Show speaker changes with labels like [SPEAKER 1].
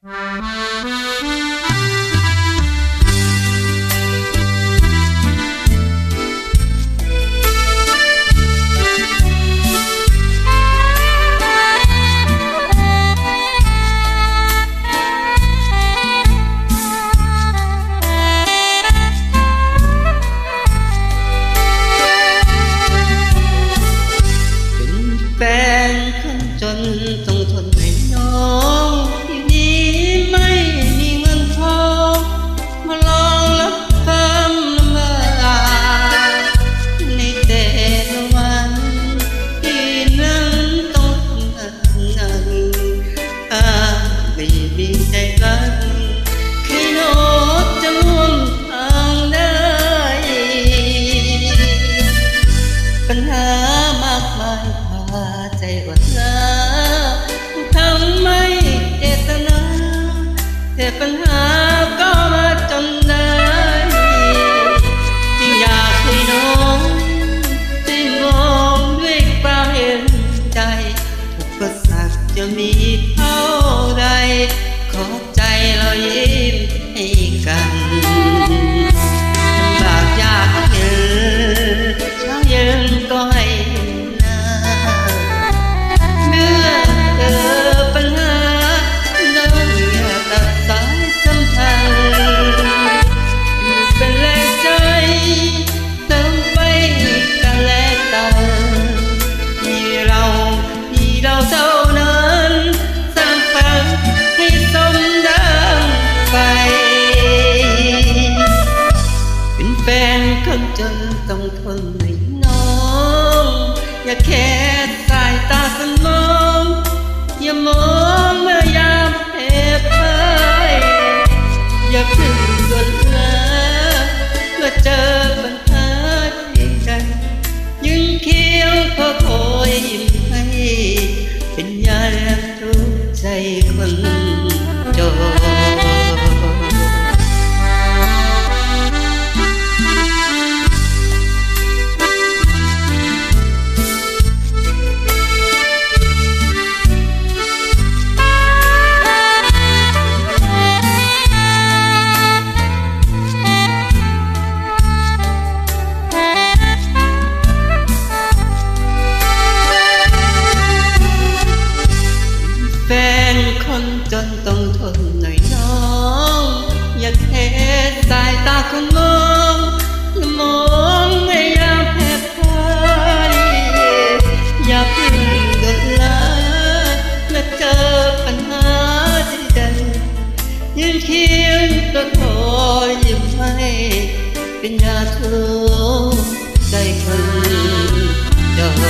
[SPEAKER 1] เป็นแฟนคนจน me. แฟนคนจนต้องทนหน่อยน้อง อย่าแค่สายตาสมอง อย่ามองเมื่อยามเพบไยอย่าขึ้นจนเมื่อเจอ จนต้องทนหน่อยน้อง อย่าเทสายตาของน้องละมองไม่ยามแพ้พ่ายอย่าเพิ่งดดละและเจอปัญหาที่ดันยืนเคียงก็ทอยยิ่มให้เป็นยาทุกใจคนเดิม